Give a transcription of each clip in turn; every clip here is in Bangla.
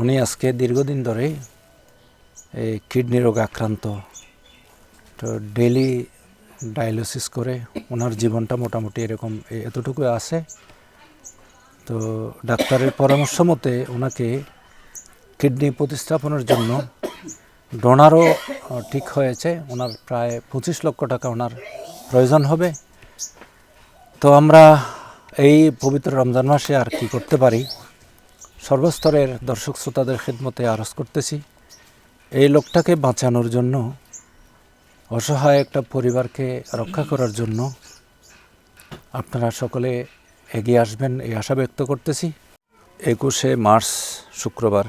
উনি আজকে দীর্ঘদিন ধরে এই কিডনি রোগে আক্রান্ত, তো ডেলি ডায়ালিসিস করে ওনার জীবনটা মোটামুটি এরকম এতটুকু আছে। তো ডাক্তারের পরামর্শ মতে ওনাকে কিডনি প্রতিস্থাপনের জন্য ডোনারও ঠিক হয়েছে। ওনার প্রায় পঁচিশ লক্ষ টাকা ওনার প্রয়োজন হবে। তো আমরা এই পবিত্র রমজান মাসে আর কি করতে পারি? সর্বস্তরের দর্শক শ্রোতাদের খেদমতে আরজ করতেছি, এই লোকটাকে বাঁচানোর জন্য, অসহায় একটা পরিবারকে রক্ষা করার জন্য আপনারা সকলে এগিয়ে আসবেন এই আশা ব্যক্ত করতেছি। একুশে মার্চ, শুক্রবার,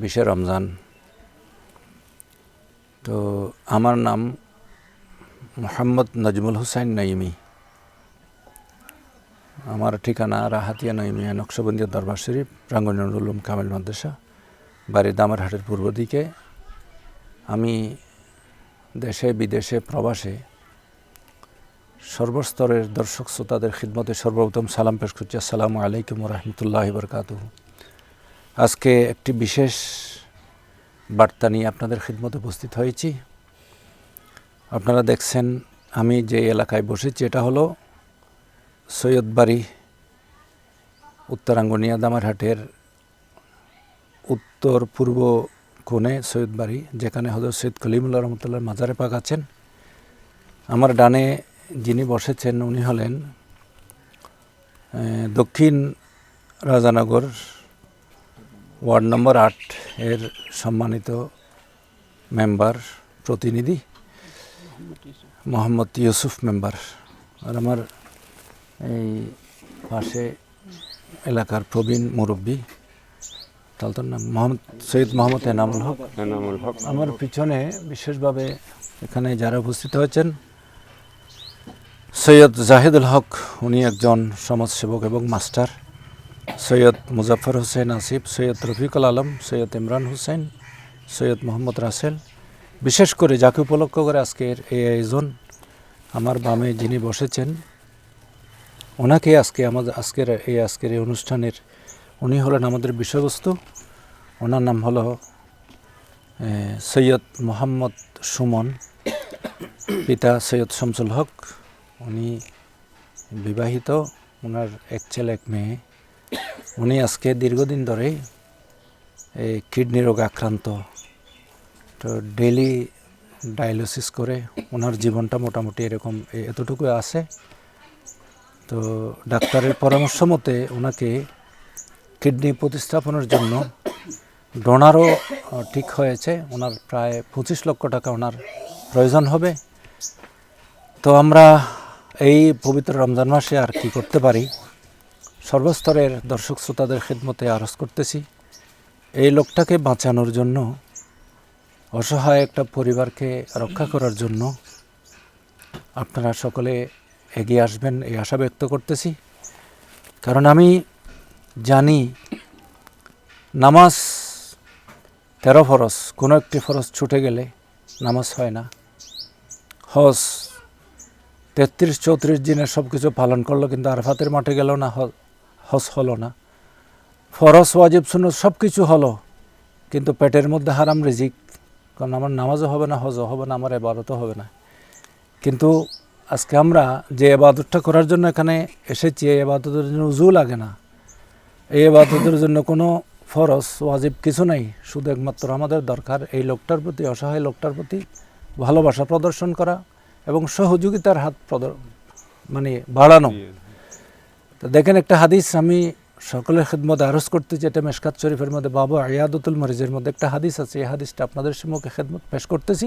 বিশে রমজান। তো আমার নাম মোহাম্মদ নজমুল হুসাইন নাইমি। আমার ঠিকানা রাহাতিয়া নাইমিয়া নকশবন্দিয়া দরবার শরীফ রাঙ্গনুল উলুম কামেল মাদ্রাসা, বাড়ি দামারহাটের পূর্ব দিকে। আমি দেশে, বিদেশে, প্রবাসে সর্বস্তরের দর্শক শ্রোতাদের খিদমতে সর্বপ্রথম সালাম পেশ করছি। আসসালামু আলাইকুম রহমতুল্লাহ বরকাত আজকে একটি বিশেষ বার্তা নিয়ে আপনাদের খিদমতে উপস্থিত হয়েছি। আপনারা দেখছেন, আমি যে এলাকায় বসেছি, এটা হলো সৈয়দবাড়ি উত্তরাঙ্গনিয়া দামারহাটের উত্তর পূর্ব কোণে সৈয়দবাড়ি যেখানে হজরত সৈয়দ কলিমুল্লাহ রহমতুল্লাহ মাজারে পাক আছেন। আমার ডানে যিনি বসেছেন, উনি হলেন দক্ষিণ রাজানগর ওয়ার্ড নম্বর আট এর সম্মানিত মেম্বার, প্রতিনিধি, মোহাম্মদ ইউসুফ মেম্বার। আর আমার এই পাশে এলাকার প্রবীণ মুরব্বী তাহলে তার নাম মোহাম্মদ সৈয়দ মোহাম্মদ এনামুল হক। এনামুল হক। আমার পিছনে বিশেষভাবে এখানে যারা উপস্থিত হয়েছেন সৈয়দ জাহিদুল হক উনি একজন সমাজসেবক এবং মাস্টার সৈয়দ মুজাফর হোসেন আসিফ সৈয়দ রফিকুল আলম সৈয়দ ইমরান হোসেন সৈয়দ মোহাম্মদ রাসেল। বিশেষ করে যাকে উপলক্ষ করে আজকের এই আয়োজন আমার বামে যিনি বসেছেন ওনাকে আজকে আমাদের, আজকের এই আজকের এই অনুষ্ঠানের, উনি হলেন আমাদের বিষয়বস্তু। ওনার নাম হলো সৈয়দ মোহাম্মদ সুমন, পিতা সৈয়দ শামসুল হক। উনি বিবাহিত ওনার এক ছেলে, এক মেয়ে। উনি আজকে দীর্ঘদিন ধরে এই কিডনি রোগ আক্রান্ত। তো ডেলি ডায়ালিসিস করে ওনার জীবনটা মোটামুটি এরকম এতটুকু আছে। তো ডাক্তারের পরামর্শ মতে ওনাকে কিডনি প্রতিস্থাপনের জন্য ডোনারও ঠিক হয়েছে। ওনার প্রায় পঁচিশ লক্ষ টাকা ওনার প্রয়োজন হবে। তো আমরা এই পবিত্র রমজান মাসে আর কি করতে পারি? সর্বস্তরের দর্শক শ্রোতাদের খেদমতে আরজ করতেছি, এই লোকটাকে বাঁচানোর জন্য, অসহায় একটা পরিবারকে রক্ষা করার জন্য আপনারা সকলে এগিয়ে আসবেন, এই আশা ব্যক্ত করতেছি। কারণ আমি জানি নামাজ তেরো ফরস কোনো একটি ফরস ছুটে গেলে নামাজ হয় না। হজ তেত্রিশ, চৌত্রিশ দিনের সব কিছু পালন করল, কিন্তু আরফাতের মাঠে গেল না, হজ হলো না। ফরস ওয়াজিব শুনো সব কিছু হলো, কিন্তু পেটের মধ্যে হারাম রিজিক। কারণ আমার নামাজও হবে না, হজও হবে না, আমার এবাদতও হবে না। কিন্তু আজকে আমরা যে এবাদতটা করার জন্য এখানে এসেছি, এই এবাদতের জন্য উজু লাগে না। এই এবাদতের জন্য কোনো ফরজ, ওয়াজিব কিছু নাই। শুধু একমাত্র আমাদের দরকার এই লোকটার প্রতি, অসহায় লোকটার প্রতি ভালোবাসা প্রদর্শন করা এবং সহযোগিতার হাত মানে বাড়ানো। তো দেখেন একটা হাদিস, আমি সকলের খেদমত আরজ করতেছি, এটা মেশকাত শরীফের মধ্যে, বাবা আয়াদতুল মরিজের মধ্যে একটা হাদিস আছে, এই হাদিসটা আপনাদের সম্মুখে খেদমত পেশ করতেছি।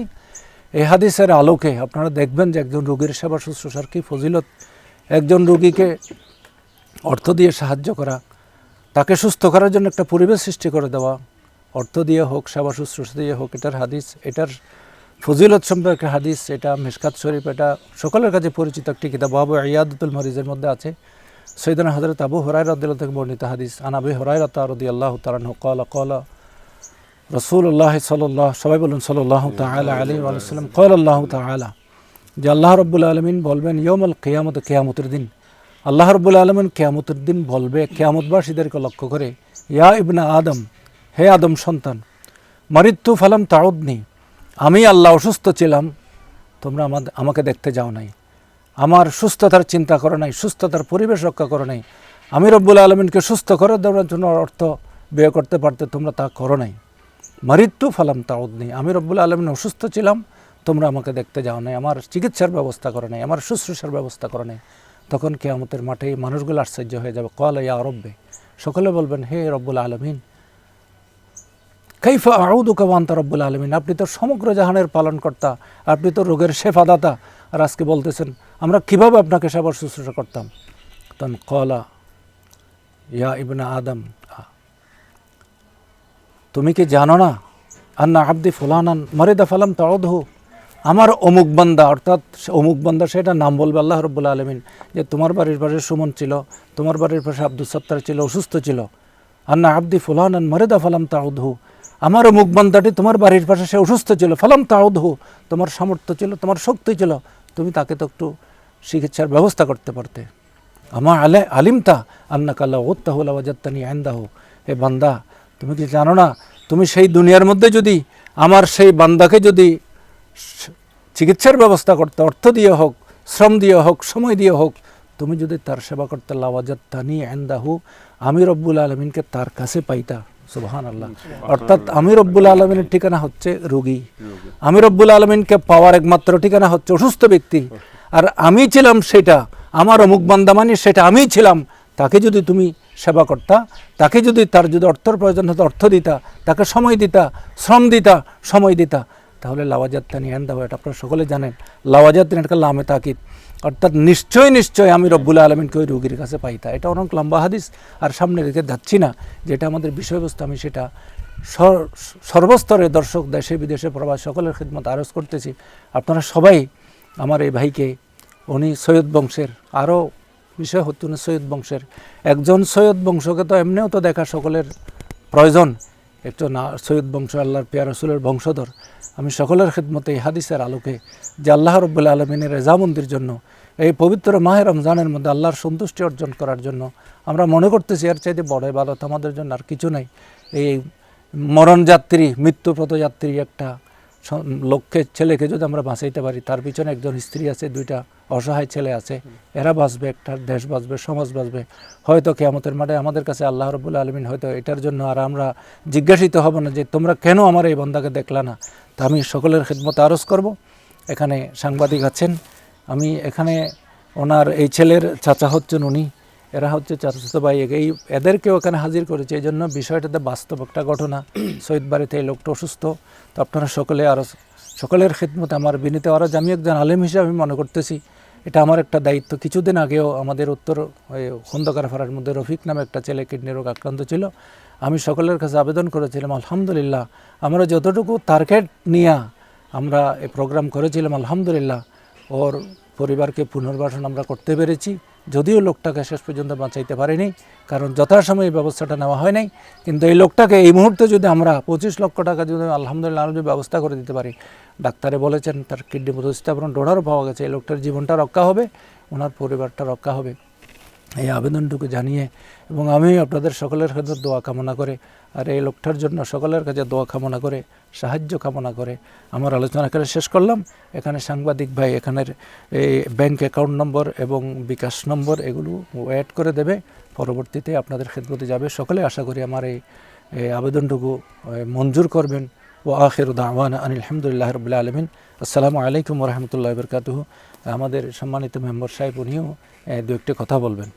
এই হাদিসের আলোকে আপনারা দেখবেন যে একজন রোগীর সেবা শুশ্রূষার কি ফজিলত? একজন রোগীকে অর্থ দিয়ে সাহায্য করা, তাকে সুস্থ করার জন্য একটা পরিবেশ সৃষ্টি করে দেওয়া, অর্থ দিয়ে হোক, সেবা শুশ্রূষা দিয়ে হোক, এটার হাদিস, এটার ফজিলত সম্পর্কে হাদিস, এটা মেশকাত শরীফ, এটা সকলের কাছে পরিচিত একটি কিতাব। বাবু ইয়াদুল মরিজের মধ্যে আছে সৈদানা হজরত আবু হরাই রদ্দিল থেকে বর্ণিত হাদিস। আনাবি হরাই রতা রদি আল্লাহ তালান কলা কলা রসুল্লাহ সাল্লাহ সবাই বলুন সাল্লাহ তালা আলী আলসালাম কল আল্লাহ তালা যে আল্লাহ রব্বুল আলমিন বলবেন ইয়মল কেয়ামত, কেয়ামতের দিন। আল্লাহ রব্বুল আলমিন কেয়ামতের দিন বলবে, কেয়ামতবাসীদেরকে লক্ষ্য করে, ইয়া ইবনা আদম, হে আদম সন্তান মরিত্যু ফালাম তাউদনি, আমি আল্লাহ অসুস্থ ছিলাম, তোমরা আমাকে দেখতে যাও নাই। আমার সুস্থতার চিন্তা করো নাই, সুস্থতার পরিবেশ রক্ষা করো নাই। আমি রব্বুল আলমিনকে সুস্থ করে দেওয়ার জন্য অর্থ ব্যয় করতে পারতে তোমরা তা করো নাই। মরিত্যু ফালাম তাউদনি। আমি রব্বুল আলমিন অসুস্থ ছিলাম, তোমরা আমাকে দেখতে যাও নাই। আমার চিকিৎসার ব্যবস্থা করে নাই, আমার শুশ্রূষার ব্যবস্থা করে নাই। তখন কেয়ামতের মাঠে মানুষগুলো আশ্চর্য হয়ে যাবে। কল ইয়া রব্বে, সকলে বলবেন, হে রব্বুল আলমিন, কাইফা আউদুকা রব্বুল আলমিন, আপনি তো সমগ্র জাহানের পালনকর্তা, আপনি তো রোগের শেফাদাতা। আর আজকে বলতেছেন, আমরা কীভাবে আপনাকে সেবার শুশ্রূষা করতাম? তখন কলা ইয়া ইবনা আদম তুমি কি জানো না? আন্না আব্দি ফুলানান মারিদা ফালাম তাউদহু। আমার অমুক বান্দা, অর্থাৎ অমুক বান্দা সেটা নাম বলবে আল্লাহ রব্বুল্লা আলমিন, যে তোমার বাড়ির পাশে সুমন ছিল, তোমার বাড়ির পাশে আব্দুল সত্তার ছিল, অসুস্থ ছিল। আন্না আব্দি ফুলানান মারিদা ফালাম তাউদহু। আমার অমুক বান্দাটি তোমার বাড়ির পাশে সে অসুস্থ ছিল, ফালাম তাউদহু। তোমার সামর্থ্য ছিল, তোমার শক্তি ছিল, তুমি তাকে তো একটু চিকিৎসার ব্যবস্থা করতে পারতে। আমার আলে আলিমতা আন্না কাল্লা ওত্তাহুল ওয়াজাত্তানি আন্দাহু হে বান্দা তুমি কি জানো না? তুমি সেই দুনিয়ার মধ্যে যদি আমার সেই বান্দাকে যদি চিকিৎসার ব্যবস্থা করতে অর্থ দিয়ে হোক শ্রম দিয়ে হোক সময় দিয়ে হোক তুমি যদি তার সেবা করতে লাওয়াজাত তানি আন্দাহু আমি রব্বুল আলমিনকে তার কাছে পাইতা সুবহান আল্লাহ অর্থাৎ আমি রব্বুল আলমিনের ঠিকানা হচ্ছে রোগী। আমি রব্বুল আলমিনকে পাওয়ার একমাত্র ঠিকানা হচ্ছে অসুস্থ ব্যক্তি। আর আমি ছিলাম সেটা আমার অমুক বান্দা মানে সেটা আমিই ছিলাম তাকে যদি তুমি সেবা করতা তাকে যদি তার যদি অর্থর প্রয়োজন হতো অর্থ দিতা, তাকে সময় দিতা, শ্রম দিতা, সময় দিতা, তাহলে লাওয়াজাত তানি আন্দা হয় এটা আপনারা সকলে জানেন। লাওয়াজাত একটা লামে তাকিদ। অর্থাৎ নিশ্চয় নিশ্চয় আমি রব্বুল আলমিনকে ওই রোগীর কাছে পাইতা। এটা অনেক লম্বা হাদিস, আর সামনে রেখে যাচ্ছি না। যেটা আমাদের বিষয়বস্তু, আমি সেটা সর- সর্বস্তরে দর্শক দেশে, বিদেশে প্রবাস সকলের খিদমত আরজ করতেছি। আপনারা সবাই আমার এই ভাইকে, উনি সৈয়দ বংশের আরও বিষয় হতো না সৈয়দ বংশের। একজন সৈয়দ বংশকে তো এমনিও তো দেখা সকলের প্রয়োজন। একজন আ- সৈয়দ বংশ আল্লাহর পেয়া রসুলের বংশধর। আমি সকলের খেদমতে এই হাদিসের আলোকে যে আল্লাহ রব্বুল্লা আলমিনের রেজামন্দির জন্য, এই পবিত্র মাহে রমজানের মধ্যে আল্লাহর সন্তুষ্টি অর্জন করার জন্য আমরা মনে করতেছি, এর চাইতে বড় ইবাদত আমাদের জন্য আর কিছু নাই। এই মরণ যাত্রী মৃত্যু যাত্রী একটা লক্ষ্যে ছেলেকে যদি আমরা বাঁচাইতে পারি, তার পিছনে একজন স্ত্রী আছে, দুইটা অসহায় ছেলে আছে, এরা বাঁচবে, একটা দেশ বাঁচবে, সমাজ বাঁচবে। হয়তো কেয়ামতের মাঠে আমাদের কাছে আল্লাহ রবুল্লা আলমিন হয়তো এটার জন্য আর আমরা জিজ্ঞাসিত হব না যে তোমরা কেন আমার এই বন্ধাকে দেখলা না। তা আমি সকলের খেদমতে আরজ করব। এখানে সাংবাদিক আছেন। আমি এখানে ওনার এই ছেলের চাচা হচ্ছেন উনি। এরা হচ্ছে চাচাতো ভাই এই এদেরকেও এখানে হাজির করেছে। এই জন্য বিষয়টাতে বাস্তব একটা ঘটনা। শহীদ বাড়িতে এই লোকটা অসুস্থ। তো আপনারা সকলে আরও সকলের খেদমতে আমার বিনীত আরজ আমি একজন আলেম হিসেবে আমি মনে করতেছি, এটা আমার একটা দায়িত্ব। কিছুদিন আগেও আমাদের উত্তর খন্দকার ফাড়ার মধ্যে রফিক নামে একটা ছেলে কিডনি রোগ আক্রান্ত ছিল। আমি সকলের কাছে আবেদন করেছিলাম, আলহামদুলিল্লাহ, আমরা যতটুকু টার্গেট নিয়ে আমরা এই প্রোগ্রাম করেছিলাম, আলহামদুলিল্লাহ, ওর পরিবারকে পুনর্বাসন আমরা করতে পেরেছি। যদিও লোকটাকে শেষ পর্যন্ত বাঁচাইতে পারেনি, কারণ যথাসময়ে এই ব্যবস্থাটা নেওয়া হয় নাই। কিন্তু এই লোকটাকে এই মুহূর্তে যদি আমরা পঁচিশ লক্ষ টাকা যদি আলহামদুলিল্লাহ আরও ব্যবস্থা করে দিতে পারি, ডাক্তারে বলেছেন তার কিডনি প্রতিস্থাপন ডোনারও পাওয়া গেছে, এই লোকটার জীবনটা রক্ষা হবে, ওনার পরিবারটা রক্ষা হবে। এই আবেদনটুকু জানিয়ে এবং আমি আপনাদের সকলের কাছে দোয়া কামনা করে, আর এই লোকটার জন্য সকলের কাছে দোয়া কামনা করে, সাহায্য কামনা করে আমার আলোচনা করে শেষ করলাম। এখানে সাংবাদিক ভাই এখানের এই ব্যাংক অ্যাকাউন্ট নম্বর এবং বিকাশ নম্বর এগুলো অ্যাড করে দেবে। পরবর্তীতে আপনাদের খেদমতে যাবে। সকলে আশা করি আমার এই আবেদনটুকু মঞ্জুর করবেন। ও আখের দাওয়ান আনিল আলহামদুলিল্লাহ রবিল্লা আলমিন। আসসালামু আলাইকুম রহমতুল্লাহ বরকাতুহ। আমাদের সম্মানিত মেম্বার সাহেব, উনিও দু একটি কথা বলবেন।